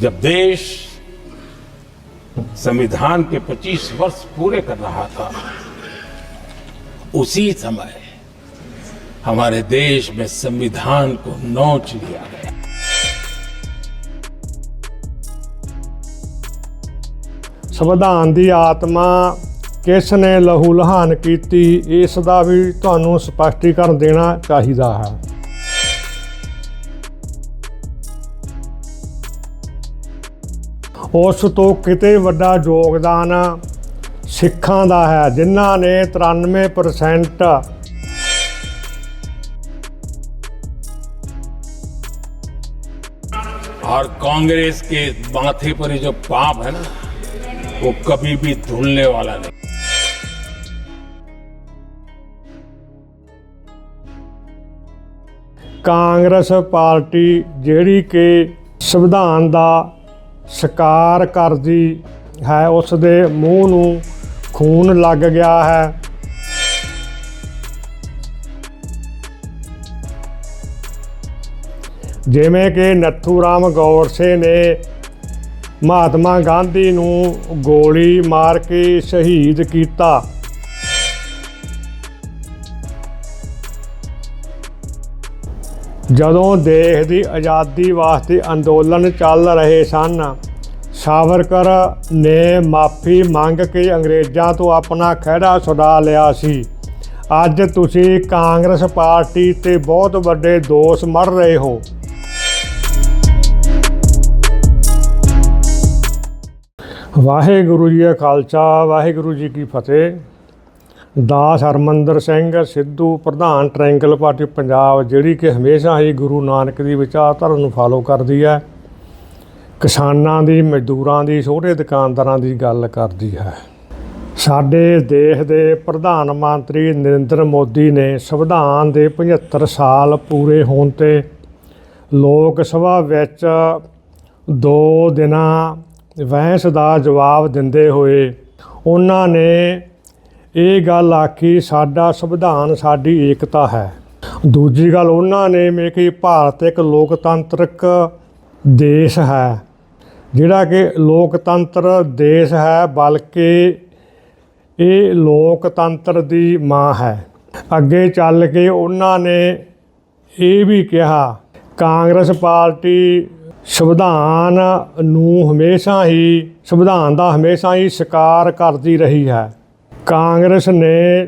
जब देश संविधान के 25 वर्ष पूरे कर रहा था उसी समय हमारे देश में संविधान को नोच लिया गया ਸੰਵਿਧਾਨ ਦੀ ਆਤਮਾ ਕਿਸ ਨੇ ਲਹੂ ਲਹਾਨ ਕੀਤੀ ਇਸ ਦਾ ਵੀ ਤੁਹਾਨੂੰ ਸਪਸ਼ਟੀਕਰਨ ਦੇਣਾ ਚਾਹੀਦਾ ਹੈ ਉਸ ਤੋਂ ਕਿਤੇ ਵੱਡਾ ਯੋਗਦਾਨ ਸਿੱਖਾਂ ਦਾ ਹੈ ਜਿਨ੍ਹਾਂ ਨੇ 93% और कांग्रेस के माथे पर ये जो पाप है ना वो कभी भी धुलने वाला नहीं ਕਾਂਗਰਸ ਪਾਰਟੀ ਜਿਹੜੀ ਕਿ ਸੰਵਿਧਾਨ ਦਾ ਸ਼ਿਕਾਰ ਕਰਦੀ ਹੈ, ਉਸ ਦੇ ਮੂੰਹ ਨੂੰ ਖੂਨ ਲੱਗ ਗਿਆ ਹੈ। ਜਿਵੇਂ ਕਿ ਨੱਥੂ ਰਾਮ ਗੌੜਸੇ ਨੇ ਮਹਾਤਮਾ ਗਾਂਧੀ ਨੂੰ ਗੋਲੀ ਮਾਰ ਕੇ ਸ਼ਹੀਦ ਕੀਤਾ। ਜਦੋਂ ਦੇਸ਼ ਦੀ ਆਜ਼ਾਦੀ ਵਾਸਤੇ ਅੰਦੋਲਨ ਚੱਲ ਰਹੇ ਸਨ, ਸਾਵਰਕਰ ਨੇ ਮਾਫੀ ਮੰਗ ਕੇ ਅੰਗਰੇਜ਼ਾਂ ਤੋਂ ਆਪਣਾ ਖਹਿੜਾ ਛੁਡਾ ਲਿਆ ਸੀ। ਅੱਜ ਤੁਸੀਂ ਕਾਂਗਰਸ ਪਾਰਟੀ ਤੇ ਬਹੁਤ ਵੱਡੇ ਦੋਸ਼ ਮੜ ਰਹੇ ਹੋ। ਵਾਹਿਗੁਰੂ ਜੀ ਕਾ ਖਾਲਸਾ, ਵਾਹਿਗੁਰੂ ਜੀ ਕੀ ਫਤਿਹ। ਦਾਸ ਹਰਮੰਦਰ ਸਿੰਘ, ਸਿੱਧੂ ਪ੍ਰਧਾਨ ਟ੍ਰਾਇੰਗਲ ਪਾਰਟੀ ਪੰਜਾਬ, ਜਿਹੜੀ ਕਿ ਹਮੇਸ਼ਾ ਹੀ ਗੁਰੂ ਨਾਨਕ ਦੀ ਵਿਚਾਰਧਾਰਾ ਨੂੰ ਫਾਲੋ ਕਰਦੀ ਹੈ, ਕਿਸਾਨਾਂ ਦੀ, ਮਜ਼ਦੂਰਾਂ ਦੀ, ਛੋਟੇ ਦੁਕਾਨਦਾਰਾਂ ਦੀ ਗੱਲ ਕਰਦੀ ਹੈ। ਸਾਡੇ ਦੇਸ਼ ਦੇ ਪ੍ਰਧਾਨ ਮੰਤਰੀ ਨਰਿੰਦਰ ਮੋਦੀ ਨੇ ਸੰਵਿਧਾਨ ਦੇ 75 ਸਾਲ ਪੂਰੇ ਹੋਣ ਤੇ ਲੋਕ ਸਭਾ ਵਿੱਚ ਦੋ ਦਿਨਾਂ ਵਹਿਸ ਦਾ ਜਵਾਬ ਦਿੰਦੇ ਹੋਏ ਉਹਨਾਂ ਨੇ ਇਹ ਗੱਲ ਆਖੀ, ਸਾਡਾ ਸੰਵਿਧਾਨ, ਸਾਡੀ ਏਕਤਾ ਹੈ। ਦੂਜੀ ਗੱਲ, ਉਹਨਾਂ ਨੇ ਮੇ ਕਿ ਭਾਰਤ ਇੱਕ ਲੋਕਤੰਤਰਕ ਦੇਸ਼ ਹੈ। ਜਿਹੜਾ ਕਿ ਲੋਕਤੰਤਰ ਦੇਸ਼ ਹੈ, ਬਲਕਿ ਇਹ ਲੋਕਤੰਤਰ ਦੀ ਮਾਂ ਹੈ। ਅੱਗੇ ਚੱਲ ਕੇ ਉਹਨਾਂ ਨੇ ਇਹ ਵੀ ਕਿਹਾ, ਕਾਂਗਰਸ ਪਾਰਟੀ ਸੰਵਿਧਾਨ ਨੂੰ ਹਮੇਸ਼ਾ ਹੀ, ਸੰਵਿਧਾਨ ਦਾ ਹਮੇਸ਼ਾ ਹੀ ਸ਼ਿਕਾਰ ਕਰਦੀ ਰਹੀ ਹੈ। ਕਾਂਗਰਸ ਨੇ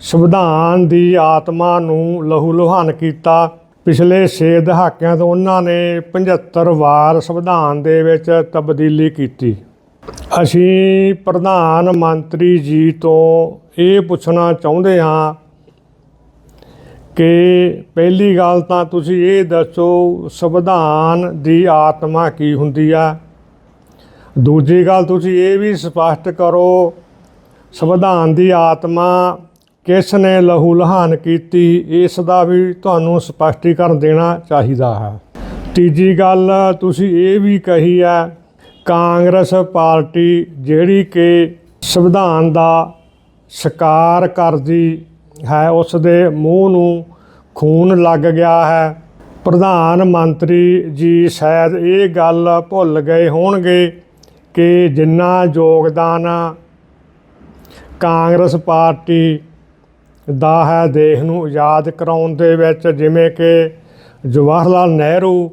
ਸੰਵਿਧਾਨ ਦੀ ਆਤਮਾ ਨੂੰ ਲਹੂ ਲੁਹਾਨ ਕੀਤਾ। ਪਿਛਲੇ 6 ਦਹਾਕਿਆਂ ਤੋਂ ਉਹਨਾਂ ਨੇ 75 ਵਾਰ ਸੰਵਿਧਾਨ ਦੇ ਵਿੱਚ ਤਬਦੀਲੀ ਕੀਤੀ। ਅਸੀਂ ਪ੍ਰਧਾਨ ਮੰਤਰੀ ਜੀ ਤੋਂ ਇਹ ਪੁੱਛਣਾ ਚਾਹੁੰਦੇ ਹਾਂ ਕਿ ਪਹਿਲੀ ਗੱਲ ਤਾਂ ਤੁਸੀਂ ਇਹ ਦੱਸੋ, ਸੰਵਿਧਾਨ ਦੀ ਆਤਮਾ ਕੀ ਹੁੰਦੀ ਆ? ਦੂਜੀ ਗੱਲ ਤੁਸੀਂ ਇਹ ਵੀ ਸਪਸ਼ਟ ਕਰੋ ਸੰਵਿਧਾਨ ਦੀ ਆਤਮਾ ਕਿਸ ਨੇ ਲਹੂ ਲਹਾਨ ਕੀਤੀ, ਇਸ ਦਾ ਵੀ ਤੁਹਾਨੂੰ ਸਪਸ਼ਟੀਕਰਨ ਦੇਣਾ ਚਾਹੀਦਾ ਹੈ। ਤੀਜੀ ਗੱਲ ਤੁਸੀਂ ਇਹ ਵੀ ਕਹੀ ਹੈ, ਕਾਂਗਰਸ ਪਾਰਟੀ ਜਿਹੜੀ ਕਿ ਸੰਵਿਧਾਨ ਦਾ ਸ਼ਿਕਾਰ ਕਰਦੀ ਹੈ, ਉਸ ਦੇ ਮੂੰਹ ਨੂੰ ਖੂਨ ਲੱਗ ਗਿਆ ਹੈ। ਪ੍ਰਧਾਨ ਮੰਤਰੀ ਜੀ ਸ਼ਾਇਦ ਇਹ ਗੱਲ ਭੁੱਲ ਗਏ ਹੋਣਗੇ ਕਿ ਜਿੰਨਾ ਯੋਗਦਾਨ ਕਾਂਗਰਸ ਪਾਰਟੀ ਦਾ ਹੈ ਦੇਸ਼ ਨੂੰ ਆਜ਼ਾਦ ਕਰਾਉਣ ਦੇ ਵਿੱਚ, ਜਿਵੇਂ ਕਿ ਜਵਾਹਰ ਲਾਲ ਨਹਿਰੂ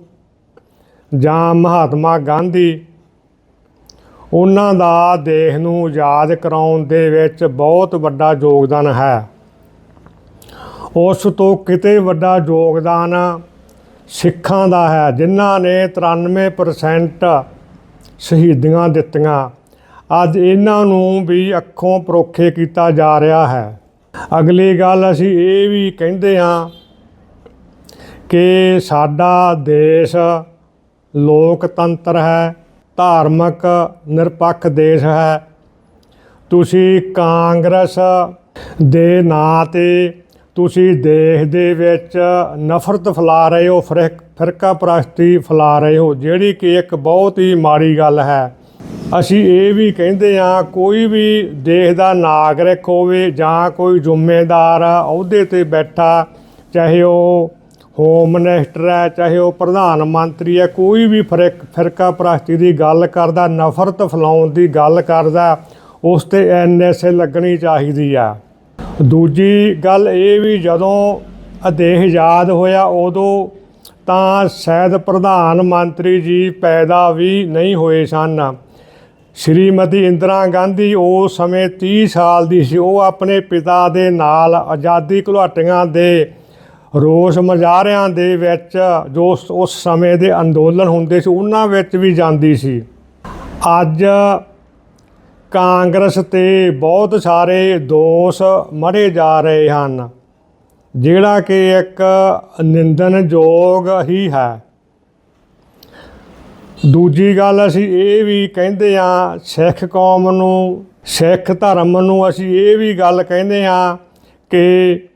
ਜਾਂ ਮਹਾਤਮਾ ਗਾਂਧੀ, ਉਹਨਾਂ ਦਾ ਦੇਸ਼ ਨੂੰ ਆਜ਼ਾਦ ਕਰਾਉਣ ਦੇ ਵਿੱਚ ਬਹੁਤ ਵੱਡਾ ਯੋਗਦਾਨ ਹੈ। ਉਸ ਤੋਂ ਕਿਤੇ ਵੱਡਾ ਯੋਗਦਾਨ ਸਿੱਖਾਂ ਦਾ ਹੈ, ਜਿਨ੍ਹਾਂ ਨੇ 93% ਸ਼ਹੀਦੀਆਂ ਦਿੱਤੀਆਂ। ਅੱਜ ਇਹਨਾਂ ਨੂੰ ਵੀ ਅੱਖੋਂ ਪਰੋਖੇ ਕੀਤਾ ਜਾ ਰਿਹਾ ਹੈ। ਅਗਲੀ ਗੱਲ ਅਸੀਂ ਇਹ ਵੀ ਕਹਿੰਦੇ ਹਾਂ ਕਿ ਸਾਡਾ ਦੇਸ਼ ਲੋਕਤੰਤਰ ਹੈ, ਧਾਰਮਿਕ ਨਿਰਪੱਖ ਦੇਸ਼ ਹੈ। ਤੁਸੀਂ ਕਾਂਗਰਸ ਦੇ ਨਾਂ ਤੇ ਤੁਸੀਂ ਦੇਸ਼ ਦੇ ਵਿੱਚ ਨਫ਼ਰਤ ਫੈਲਾ ਰਹੇ ਹੋ, ਫਿਰਕ ਫਿਰਕਾ ਪ੍ਰਸਤੀ ਫੈਲਾ ਰਹੇ ਹੋ, ਜਿਹੜੀ ਕਿ ਇੱਕ ਬਹੁਤ ਹੀ ਮਾੜੀ ਗੱਲ ਹੈ। ਅਸੀਂ ਇਹ ਵੀ ਕਹਿੰਦੇ ਹਾਂ, ਕੋਈ ਵੀ ਦੇਸ਼ ਦਾ ਨਾਗਰਿਕ ਹੋਵੇ ਜਾਂ ਕੋਈ ਜ਼ਿੰਮੇਦਾਰ ਅਹੁਦੇ ਤੇ ਬੈਠਾ, ਚਾਹੇ ਉਹ ਹੋਮ ਮਿਨਿਸਟਰ ਹੈ ਚਾਹੇ ਉਹ ਪ੍ਰਧਾਨ ਮੰਤਰੀ ਹੈ ਕੋਈ ਵੀ ਫ਼ਰਕ, ਫਿਰਕਾ ਪ੍ਰਸਤੀ ਦੀ ਗੱਲ ਕਰਦਾ, ਨਫ਼ਰਤ ਫੈਲਾਉਣ ਦੀ ਗੱਲ ਕਰਦਾ, ਉਸ ਤੇ ਐਨਐਸਏ ਲੱਗਣੀ ਚਾਹੀਦੀ ਆ। ਦੂਜੀ ਗੱਲ ਇਹ ਵੀ ਜਦੋਂ ਆਦੇਸ਼ ਆਜ਼ਾਦ ਹੋਇਆ, ਉਦੋਂ ਤਾਂ ਸ਼ਾਇਦ ਪ੍ਰਧਾਨ ਮੰਤਰੀ ਜੀ ਪੈਦਾ ਵੀ ਨਹੀਂ ਹੋਏ ਸਨ। ਸ਼੍ਰੀਮਤੀ ਇੰਦਰਾ ਗਾਂਧੀ ਉਸ ਸਮੇਂ 30 ਸਾਲ ਦੀ ਸੀ। ਉਹ ਆਪਣੇ ਪਿਤਾ ਦੇ ਨਾਲ ਆਜ਼ਾਦੀ ਘੁਲਾਟੀਆਂ ਦੇ ਰੋਸ ਮੁਜ਼ਾਹਰਿਆਂ ਦੇ ਵਿੱਚ ਜੋ ਉਸ- ਉਸ ਸਮੇਂ ਦੇ ਅੰਦੋਲਨ ਹੁੰਦੇ ਸੀ, ਉਹਨਾਂ ਵਿੱਚ ਵੀ ਜਾਂਦੀ ਸੀ। ਅੱਜ ਕਾਂਗਰਸ ਤੇ ਬਹੁਤ ਸਾਰੇ ਦੋਸ਼ ਮੜੇ ਜਾ ਰਹੇ ਹਨ, ਜਿਹੜਾ ਕਿ ਇੱਕ ਨਿੰਦਨਯੋਗ ਹੀ ਹੈ। ਦੂਜੀ ਗੱਲ ਅਸੀਂ ਇਹ ਵੀ ਕਹਿੰਦੇ ਆ ਸਿੱਖ ਕੌਮ ਨੂੰ, ਸਿੱਖ ਧਰਮ ਨੂੰ ਅਸੀਂ ਇਹ ਵੀ ਗੱਲ ਕਹਿੰਦੇ ਆ ਕਿ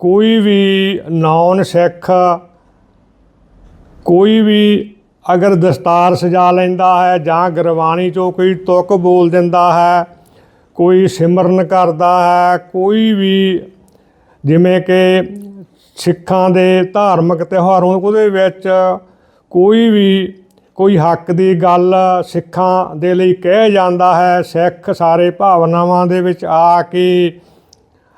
ਕੋਈ ਵੀ ਨੌਨ ਸਿੱਖ, ਕੋਈ ਵੀ ਅਗਰ ਦਸਤਾਰ ਸਜਾ ਲੈਂਦਾ ਹੈ ਜਾਂ ਗੁਰਬਾਣੀ ਚੋਂ ਕੋਈ ਤੁਕ ਬੋਲ ਦਿੰਦਾ ਹੈ, ਕੋਈ ਸਿਮਰਨ ਕਰਦਾ ਹੈ, ਕੋਈ ਵੀ ਜਿਵੇਂ ਕਿ ਸਿੱਖਾਂ ਦੇ ਧਾਰਮਿਕ ਤਿਉਹਾਰਾਂ ਉਹਦੇ ਵਿੱਚ ਕੋਈ ਵੀ ਕੋਈ ਹੱਕ ਦੀ ਗੱਲ ਸਿੱਖਾਂ ਦੇ ਲਈ ਕਹਿ ਜਾਂਦਾ ਹੈ, ਸਿੱਖ ਸਾਰੇ ਭਾਵਨਾਵਾਂ ਦੇ ਵਿੱਚ ਆ ਕੇ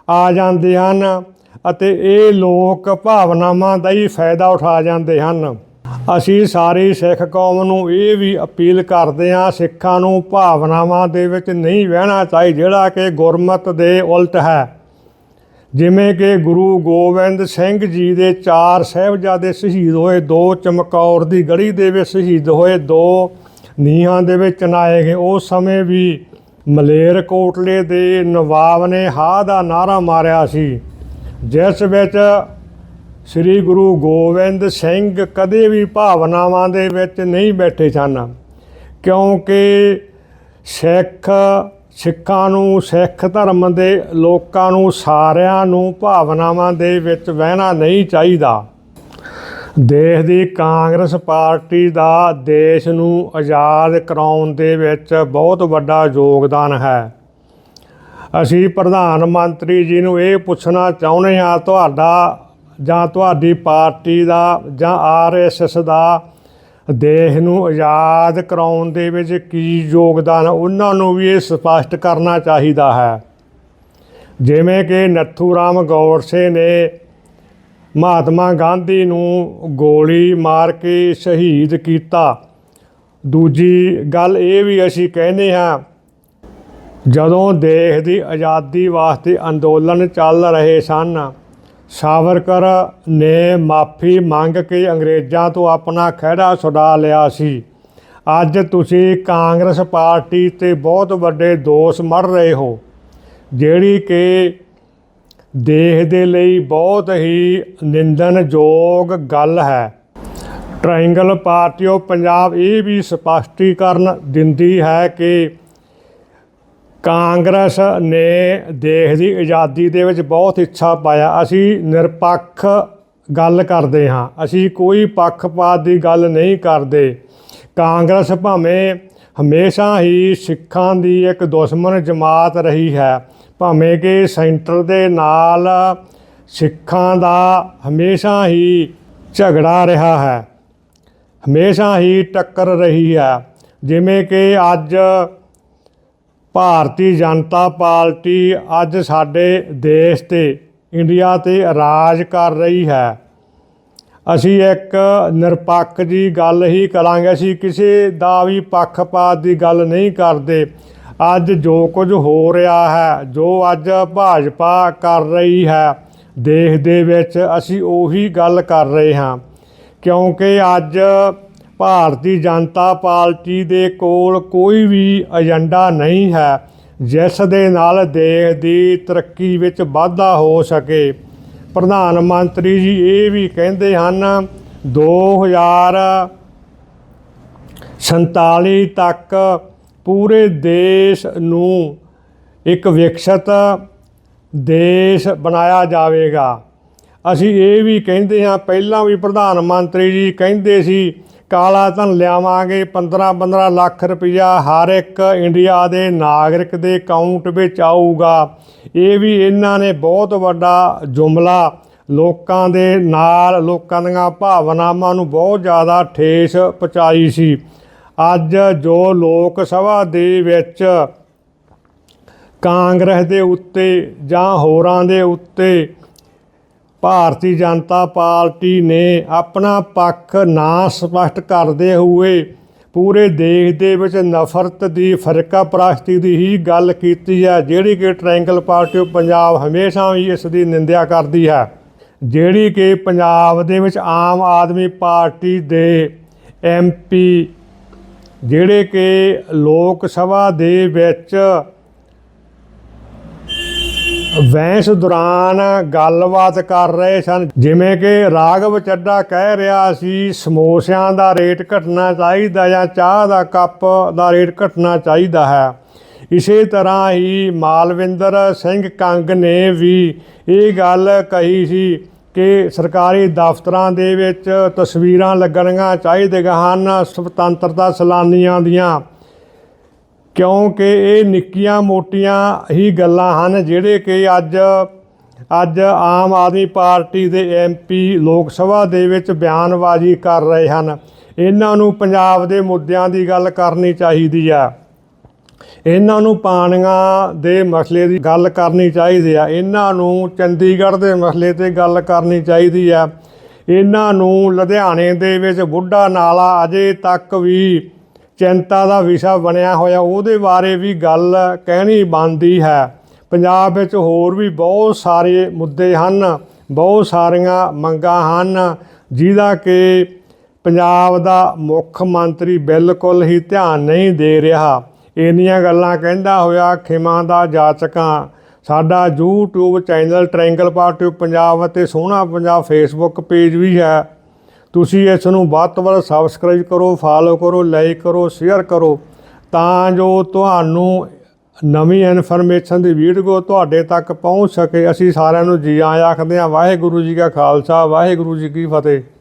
ਆ ਜਾਂਦੇ ਹਨ ਅਤੇ ਇਹ ਲੋਕ ਭਾਵਨਾਵਾਂ ਦਾ ਹੀ ਫਾਇਦਾ ਉਠਾ ਜਾਂਦੇ ਹਨ। ਅਸੀਂ ਸਾਰੀ ਸਿੱਖ ਕੌਮ ਨੂੰ ਇਹ ਵੀ ਅਪੀਲ ਕਰਦੇ ਹਾਂ, ਸਿੱਖਾਂ ਨੂੰ ਭਾਵਨਾਵਾਂ ਦੇ ਵਿੱਚ ਨਹੀਂ ਵਹਿਣਾ ਚਾਹੀ, ਜਿਹੜਾ ਕਿ ਗੁਰਮਤ ਦੇ ਉਲਟ ਹੈ। ਜਿਵੇਂ ਕਿ ਗੁਰੂ ਗੋਬਿੰਦ ਸਿੰਘ ਜੀ ਦੇ ਚਾਰ ਸਾਹਿਬਜ਼ਾਦੇ ਸ਼ਹੀਦ ਹੋਏ, ਦੋ ਚਮਕੌਰ ਦੀ ਗੜੀ ਦੇ ਵਿੱਚ ਸ਼ਹੀਦ ਹੋਏ, ਦੋ ਨੀਹਾਂ ਦੇ ਵਿੱਚ ਚਨਾਏ ਗਏ। ਉਸ ਸਮੇਂ ਵੀ ਮਲੇਰਕੋਟਲੇ ਦੇ ਨਵਾਬ ਨੇ ਹਾਂ ਦਾ ਨਾਰਾ ਮਾਰਿਆ ਸੀ, ਜਿਸ ਵਿੱਚ ਸ੍ਰੀ ਗੁਰੂ ਗੋਬਿੰਦ ਸਿੰਘ ਕਦੇ ਵੀ ਭਾਵਨਾਵਾਂ ਦੇ ਵਿੱਚ ਨਹੀਂ ਬੈਠੇ ਸਨ, ਕਿਉਂਕਿ ਸਿੱਖ ਸਿੱਖਾਂ ਨੂੰ, ਸਿੱਖ ਧਰਮ ਦੇ ਲੋਕਾਂ ਨੂੰ, ਸਾਰਿਆਂ ਨੂੰ ਭਾਵਨਾਵਾਂ ਦੇ ਵਿੱਚ ਵਹਿਣਾ ਨਹੀਂ ਚਾਹੀਦਾ। ਦੇਸ਼ ਦੀ ਕਾਂਗਰਸ ਪਾਰਟੀ ਦਾ ਦੇਸ਼ ਨੂੰ ਆਜ਼ਾਦ ਕਰਾਉਣ ਦੇ ਵਿੱਚ ਬਹੁਤ ਵੱਡਾ ਯੋਗਦਾਨ ਹੈ। ਅਸੀਂ ਪ੍ਰਧਾਨ ਮੰਤਰੀ ਜੀ ਨੂੰ ਇਹ ਪੁੱਛਣਾ ਚਾਹੁੰਦੇ ਹਾਂ, ਤੁਹਾਡਾ ਜਾਂ ਤੁਹਾਡੀ ਪਾਰਟੀ ਦਾ ਜਾਂ ਆਰਐਸਐਸ ਦਾ ਦੇਸ਼ ਨੂੰ ਆਜ਼ਾਦ ਕਰਾਉਣ ਦੇ ਵਿੱਚ ਕੀ ਯੋਗਦਾਨ ਉਹਨਾਂ ਨੂੰ ਵੀ ਇਹ ਸਪਸ਼ਟ ਕਰਨਾ ਚਾਹੀਦਾ ਹੈ। ਜਿਵੇਂ ਕਿ ਨੱਥੂ ਰਾਮ ਗੌਡਸੇ ਨੇ ਮਹਾਤਮਾ ਗਾਂਧੀ ਨੂੰ ਗੋਲੀ ਮਾਰ ਕੇ ਸ਼ਹੀਦ ਕੀਤਾ। ਦੂਜੀ ਗੱਲ ਇਹ ਵੀ ਅਸੀਂ ਕਹਿੰਦੇ ਹਾਂ, ਜਦੋਂ ਦੇਸ਼ ਦੀ ਆਜ਼ਾਦੀ ਵਾਸਤੇ ਅੰਦੋਲਨ ਚੱਲ ਰਹੇ ਸਨ ਸਾਵਰਕਰ ਨੇ ਮਾਫੀ ਮੰਗ ਕੇ ਅੰਗਰੇਜ਼ਾਂ ਤੋਂ ਆਪਣਾ ਖਹਿੜਾ ਛੁਡਾ ਲਿਆ ਸੀ। ਅੱਜ ਤੁਸੀਂ ਕਾਂਗਰਸ ਪਾਰਟੀ ਤੇ ਬਹੁਤ ਵੱਡੇ ਦੋਸ਼ ਮੜ ਰਹੇ ਹੋ, ਜਿਹੜੀ ਕਿ ਦੇਸ਼ ਦੇ ਲਈ ਬਹੁਤ ਹੀ ਨਿੰਦਨਯੋਗ ਗੱਲ ਹੈ। ਟ੍ਰਾਇੰਗਲ ਪਾਰਟੀ ਆਫ ਪੰਜਾਬ ਇਹ ਵੀ ਸਪਸ਼ਟੀਕਰਨ ਦਿੰਦੀ ਹੈ ਕਿ ਕਾਂਗਰਸ ਨੇ ਦੇਸ਼ ਦੀ ਆਜ਼ਾਦੀ ਦੇ ਵਿੱਚ ਬਹੁਤ ਹਿੱਸਾ ਪਾਇਆ। ਅਸੀਂ ਨਿਰਪੱਖ ਗੱਲ ਕਰਦੇ ਹਾਂ। ਅਸੀਂ ਕੋਈ ਪੱਖਪਾਤ ਦੀ ਗੱਲ ਨਹੀਂ ਕਰਦੇ। ਕਾਂਗਰਸ ਭਾਵੇਂ ਹਮੇਸ਼ਾ ਹੀ ਸਿੱਖਾਂ ਦੀ ਇੱਕ ਦੁਸ਼ਮਣ ਜਮਾਤ ਰਹੀ ਹੈ, ਭਾਵੇਂ ਕਿ ਸੈਂਟਰ ਦੇ ਨਾਲ ਸਿੱਖਾਂ ਦਾ ਹਮੇਸ਼ਾ ਹੀ ਝਗੜਾ ਰਿਹਾ ਹੈ, ਹਮੇਸ਼ਾ ਹੀ ਟੱਕਰ ਰਹੀ ਹੈ। ਜਿਵੇਂ ਕਿ ਅੱਜ ਭਾਰਤੀ ਜਨਤਾ ਪਾਰਟੀ ਅੱਜ ਸਾਡੇ ਦੇਸ਼ ਤੇ ਇੰਡੀਆ ਤੇ ਰਾਜ ਕਰ ਰਹੀ ਹੈ। ਅਸੀਂ ਇੱਕ ਨਿਰਪੱਖ ਜੀ ਗੱਲ ਹੀ ਕਰਾਂਗੇ। ਅਸੀਂ ਕਿਸੇ ਦਾ ਵੀ ਪੱਖਪਾਤ ਦੀ ਗੱਲ ਨਹੀਂ ਕਰਦੇ। ਅੱਜ ਜੋ ਕੁਝ ਹੋ ਰਿਹਾ ਹੈ, ਜੋ ਅੱਜ ਭਾਜਪਾ ਕਰ ਰਹੀ ਹੈ, ਦੇਸ਼ ਦੇ ਵਿੱਚ ਅਸੀਂ ਉਹੀ ਗੱਲ ਕਰ ਰਹੇ ਹਾਂ। ਕਿਉਂਕਿ ਅੱਜ ਭਾਰਤੀ ਜਨਤਾ ਪਾਰਟੀ ਦੇ ਕੋਲ ਕੋਈ ਵੀ ਏਜੰਡਾ ਨਹੀਂ ਹੈ, ਜਿਸ ਦੇ ਨਾਲ ਦੇਸ਼ ਦੀ ਤਰੱਕੀ ਵਿੱਚ ਵਾਧਾ ਹੋ ਸਕੇ। ਪ੍ਰਧਾਨ ਮੰਤਰੀ ਜੀ ਇਹ ਵੀ ਕਹਿੰਦੇ ਹਨ 2047 ਤੱਕ ਪੂਰੇ ਦੇਸ਼ ਨੂੰ ਇੱਕ ਵਿਕਸਿਤ ਦੇਸ਼ ਬਣਾਇਆ ਜਾਵੇਗਾ। ਅਸੀਂ ਇਹ ਵੀ ਕਹਿੰਦੇ ਹਾਂ, ਪਹਿਲਾਂ ਵੀ ਪ੍ਰਧਾਨ ਮੰਤਰੀ ਜੀ ਕਹਿੰਦੇ ਸੀ ਕਾਲਾ ਧਨ ਲਿਆਵਾਂਗੇ 15-15 ਲੱਖ ਰੁਪਈਆ ਹਰ ਇੱਕ ਇੰਡੀਆ ਦੇ ਨਾਗਰਿਕ ਦੇ ਅਕਾਊਂਟ ਵਿੱਚ ਆਊਗਾ। ਇਹ ਵੀ ਇਹਨਾਂ ਨੇ ਬਹੁਤ ਵੱਡਾ ਜੁਮਲਾ ਲੋਕਾਂ ਦੇ ਨਾਲ, ਲੋਕਾਂ ਦੀਆਂ ਭਾਵਨਾਵਾਂ ਨੂੰ ਬਹੁਤ ਜ਼ਿਆਦਾ ਠੇਸ ਪਹੁੰਚਾਈ ਸੀ। ਅੱਜ ਜੋ ਲੋਕ ਸਭਾ ਦੇ ਵਿੱਚ ਕਾਂਗਰਸ ਦੇ ਉੱਤੇ ਜਾਂ ਹੋਰਾਂ ਦੇ ਉੱਤੇ ਭਾਰਤੀ ਜਨਤਾ ਪਾਰਟੀ ਨੇ ਆਪਣਾ ਪੱਖ ਨਾ ਸਪਸ਼ਟ ਕਰਦੇ ਹੋਏ ਪੂਰੇ ਦੇਸ਼ ਦੇ ਵਿੱਚ ਨਫ਼ਰਤ ਦੀ ਫਰਕਾ ਪ੍ਰਾਸ਼ਤੀ ਦੀ ਹੀ ਗੱਲ ਕੀਤੀ ਹੈ, ਜਿਹੜੀ ਕਿ ਟ੍ਰਾਇੰਗਲ ਪਾਰਟੀ ਆਫ ਪੰਜਾਬ ਹਮੇਸ਼ਾ ਹੀ ਇਸ ਦੀ ਨਿੰਦਿਆ ਕਰਦੀ ਹੈ। ਜਿਹੜੀ ਕਿ ਪੰਜਾਬ ਦੇ ਵਿੱਚ ਆਮ ਆਦਮੀ ਪਾਰਟੀ ਦੇ ਐਮਪੀ ਜਿਹੜੇ ਕਿ ਲੋਕ ਸਭਾ ਦੇ ਵਿੱਚ ਵੈਂਸ ਦੌਰਾਨ ਗੱਲਬਾਤ ਕਰ ਰਹੇ ਸਨ। ਜਿਵੇਂ ਕਿ ਰਾਘਵ ਚੱਡਾ ਕਹਿ ਰਿਹਾ ਸੀ, ਸਮੋਸਿਆਂ ਦਾ ਰੇਟ ਘਟਣਾ ਚਾਹੀਦਾ ਜਾਂ ਚਾਹ ਦਾ ਕੱਪ ਦਾ ਰੇਟ ਘਟਣਾ ਚਾਹੀਦਾ ਹੈ। ਇਸੇ ਤਰ੍ਹਾਂ ਹੀ ਮਾਲਵਿੰਦਰ ਸਿੰਘ ਕੰਗ ਨੇ ਵੀ ਇਹ ਗੱਲ ਕਹੀ ਸੀ ਕਿ ਸਰਕਾਰੀ ਦਫ਼ਤਰਾਂ ਦੇ ਵਿੱਚ ਤਸਵੀਰਾਂ ਲੱਗਣੀਆਂ ਚਾਹੀਦੀਆਂ ਹਨ ਸੁਤੰਤਰਤਾ ਸੈਲਾਨੀਆਂ ਦੀਆਂ। ਕਿਉਂਕਿ ਇਹ ਨਿੱਕੀਆਂ ਮੋਟੀਆਂ ਹੀ ਗੱਲਾਂ ਹਨ, ਜਿਹੜੇ ਕਿ ਅੱਜ ਅੱਜ ਆਮ ਆਦਮੀ ਪਾਰਟੀ ਦੇ ਐਮਪੀ ਲੋਕ ਸਭਾ ਦੇ ਵਿੱਚ ਬਿਆਨਬਾਜ਼ੀ ਕਰ ਰਹੇ ਹਨ। ਇਹਨਾਂ ਨੂੰ ਪੰਜਾਬ ਦੇ ਮੁੱਦਿਆਂ ਦੀ ਗੱਲ ਕਰਨੀ ਚਾਹੀਦੀ ਆ। ਇਹਨਾਂ ਨੂੰ ਪਾਣੀਆਂ ਦੇ ਮਸਲੇ ਦੀ ਗੱਲ ਕਰਨੀ ਚਾਹੀਦੀ ਆ। ਇਹਨਾਂ ਨੂੰ ਚੰਡੀਗੜ੍ਹ ਦੇ ਮਸਲੇ ਤੇ ਗੱਲ ਕਰਨੀ ਚਾਹੀਦੀ ਆ। ਇਹਨਾਂ ਨੂੰ ਲੁਧਿਆਣੇ ਦੇ ਵਿੱਚ ਬੁੱਢਾ ਨਾਲਾ ਅਜੇ ਤੱਕ ਵੀ ਚਿੰਤਾ ਦਾ ਵਿਸ਼ਾ ਬਣਿਆ ਹੋਇਆ, ਉਹਦੇ ਬਾਰੇ ਵੀ ਗੱਲ ਕਹਿਣੀ ਬਣਦੀ ਹੈ। ਪੰਜਾਬ ਵਿੱਚ ਹੋਰ ਵੀ ਬਹੁਤ ਸਾਰੇ ਮੁੱਦੇ ਹਨ, ਬਹੁਤ ਸਾਰੀਆਂ ਮੰਗਾਂ ਹਨ, ਜਿਹਦਾ ਕਿ ਪੰਜਾਬ ਦਾ ਮੁੱਖ ਮੰਤਰੀ ਬਿਲਕੁਲ ਹੀ ਧਿਆਨ ਨਹੀਂ ਦੇ ਰਿਹਾ। ਇੰਨੀਆਂ ਗੱਲਾਂ ਕਹਿੰਦਾ ਹੋਇਆ, ਖਿਮਾ ਦਾ ਜਾਚਕਾਂ, ਸਾਡਾ YouTube channel triangle party, Punjab ਅਤੇ ਸੋਹਣਾ ਪੰਜਾਬ ਫੇਸਬੁੱਕ ਪੇਜ ਵੀ ਹੈ। ਤੁਸੀਂ ਇਸ ਨੂੰ ਵੱਧ ਤੋਂ ਵੱਧ ਸਬਸਕ੍ਰਾਈਬ ਕਰੋ ਫਾਲੋ ਕਰੋ ਲਾਈਕ ਕਰੋ ਸ਼ੇਅਰ ਕਰੋ, ਤਾਂ ਜੋ ਤੁਹਾਨੂੰ ਨਵੀਂ ਇਨਫੋਰਮੇਸ਼ਨ ਦੀ ਵੀਡੀਓ ਤੁਹਾਡੇ ਤੱਕ ਪਹੁੰਚ ਸਕੇ। ਅਸੀਂ ਸਾਰਿਆਂ ਨੂੰ ਜੀ ਆਇਆਂ ਆਖਦੇ ਹਾਂ, ਵਾਹਿਗੁਰੂ ਜੀ ਕਾ ਖਾਲਸਾ, ਵਾਹਿਗੁਰੂ ਜੀ ਕੀ ਫਤਿਹ।